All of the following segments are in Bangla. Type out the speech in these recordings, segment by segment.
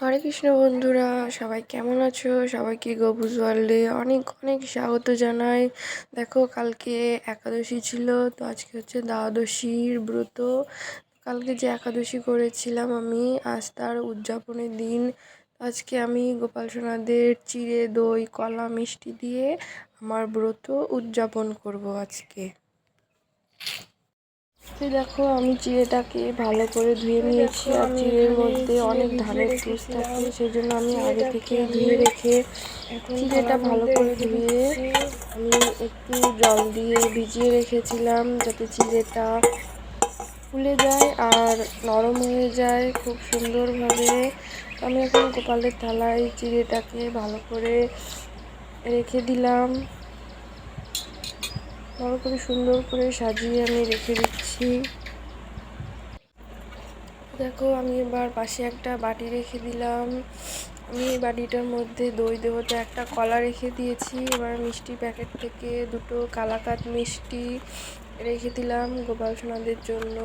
হরে কৃষ্ণ বন্ধুরা, সবাই কেমন আছো? সবাইকে গবুজ ওয়ার্ল্ডে অনেক অনেক স্বাগত জানাই। দেখো, কালকে একাদশী ছিল, তো আজকে হচ্ছে দ্বাদশীর ব্রত। কালকে যে একাদশী করেছিলাম আমি, আজ তার উদযাপনের দিন। আজকে আমি গোপাল সোনাদের চিড়ে, দই, কলা, মিষ্টি দিয়ে আমার ব্রত উদযাপন করব আজকে। তো দেখো, আমি চিড়েটাকে ভালো করে ধুয়ে নিয়েছি আর চিড়ের মধ্যে অনেক ধানের তুষ থাকে সেই জন্য আমি আগে থেকে ধুয়ে রেখে চিড়েটা ভালো করে ধুয়ে আমি একটু জল দিয়ে ভিজিয়ে রেখেছিলাম যাতে চিড়েটা ফুলে যায় আর নরম হয়ে যায় খুব সুন্দরভাবে। আমি এখন গোপালের থালায় চিড়েটাকে ভালো করে রেখে দিলাম। ভালো করে সুন্দর করে সাজিয়ে আমি রেখে দিচ্ছি। দেখো, আমি এবার পাশে একটা বাটি রেখে দিলাম। আমি এই বাটিটার মধ্যে দই দেবো তো একটা কলা রেখে দিয়েছি। এবার মিষ্টি প্যাকেট থেকে দুটো কালাকাত মিষ্টি রেখে দিলাম গোপাল সোনাদের জন্য।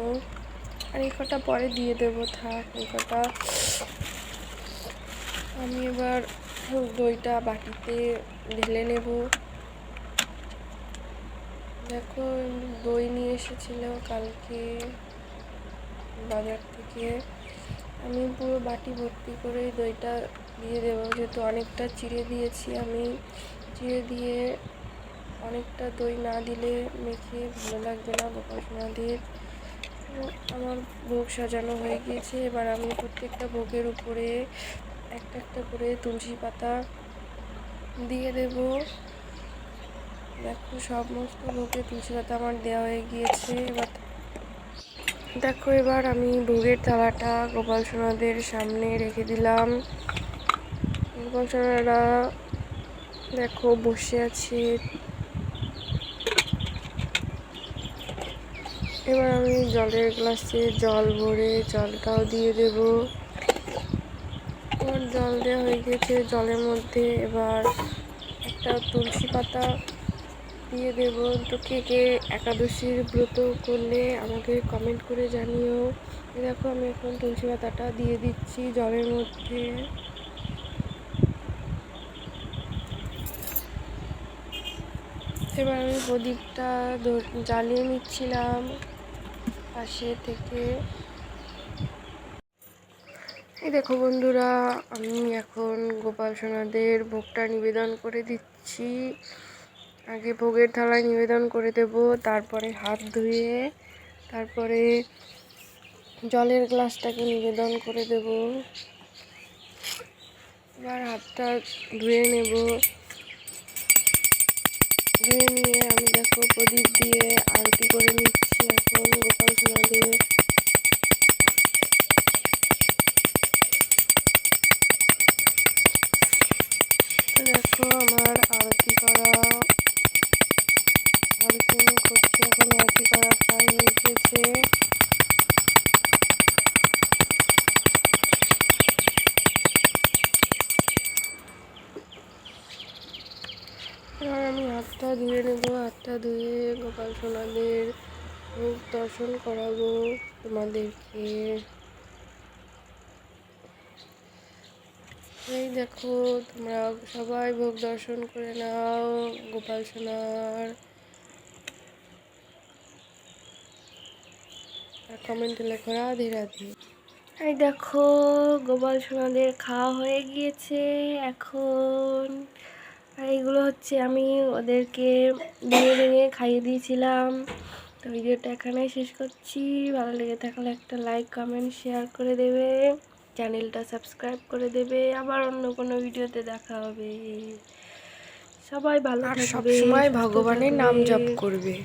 আর এই কটা পরে দিয়ে দেবো, থাক, এই কটা। আমি এবার দইটা বাটিতে ঢেলে নেব। দেখো দই নিয়ে এসেছিল কালকে বাজার থেকে। আমি পুরো বাটি ভর্তি করে দইটা দিয়ে দেবো, যেহেতু অনেকটা চিড়ে দিয়েছি আমি। চিড়ে দিয়ে অনেকটা দই না দিলে মেখে ভালো লাগবে না গোপাল সোনাদের। আমার ভোগ সাজানো হয়ে গিয়েছে। এবার আমি প্রত্যেকটা ভোগের উপরে একটা একটা করে তুলসী পাতা দিয়ে দেবো। দেখো সমস্ত ভোগে তুলসী পাতা আমার দেওয়া হয়ে গিয়েছে। এবার দেখো, এবার আমি ভোগের থালাটা গোপাল সোনাদের সামনে রেখে দিলাম। গোপাল সোনারা দেখো, বসে আছে। এবার আমি জলের গ্লাসে জল ভরে জলটাও দিয়ে দেব। এবার জল দেওয়া হয়ে গেছে জলের মধ্যে। এবার একটা তুলসী পাতা দিয়ে দেব। তো কে কে একাদশীর ব্রত করলে আমাকে কমেন্ট করে জানিও। দেখো, আমি এখন তুলসী পাতাটা দিয়ে দিচ্ছি জলের মধ্যে। এবার আমি প্রদীপটা জ্বালিয়ে নিচ্ছিলাম পাশে থেকে। এই দেখো বন্ধুরা, আমি এখন গোপাল সোনাদের ভোগটা নিবেদন করে দিচ্ছি। আগে ভোগের থালায় নিবেদন করে দেব, তারপরে হাত ধুয়ে, তারপরে জলের গ্লাসটাকে নিবেদন করে দেব। এবার হাতটা ধুয়ে নেব। ধুয়ে নিয়ে আমি দেখো প্রদীপ দিয়ে আরতি করে নিচ্ছি এখন গোপাল সোনাদের। দেখো আমার আরতি করা আমি করছি, এখন আরতি করা প্রায় হয়ে গেছে আমি হাতটা ধুয়ে নেব, হাতটা ধুয়ে গোপাল সোনাদের দর্শন করাবো তোমাদেরকে। এই দেখো, তোমরা সবাই ভোগ দর্শন করে নাও, গোপাল সোনার। আর কমেন্টে লেখো রাধে রাধে। এই দেখো গোপাল সোনাদের খাওয়া হয়ে গিয়েছে এখন। আর এইগুলো হচ্ছে আমি ওদেরকে ভেঙে ভেঙে খাইয়ে দিয়েছিলাম। তো ভিডিওটা এখানেই শেষ করছি। ভালো লেগে থাকলে একটা লাইক কমেন্ট শেয়ার করে দেবে। চ্যানেলটা সাবস্ক্রাইব করে দেবে। আবার অন্য কোনো ভিডিওতে দেখা হবে। সবাই ভালো থাকবে সবসময় ভগবানের নাম জপ করবে।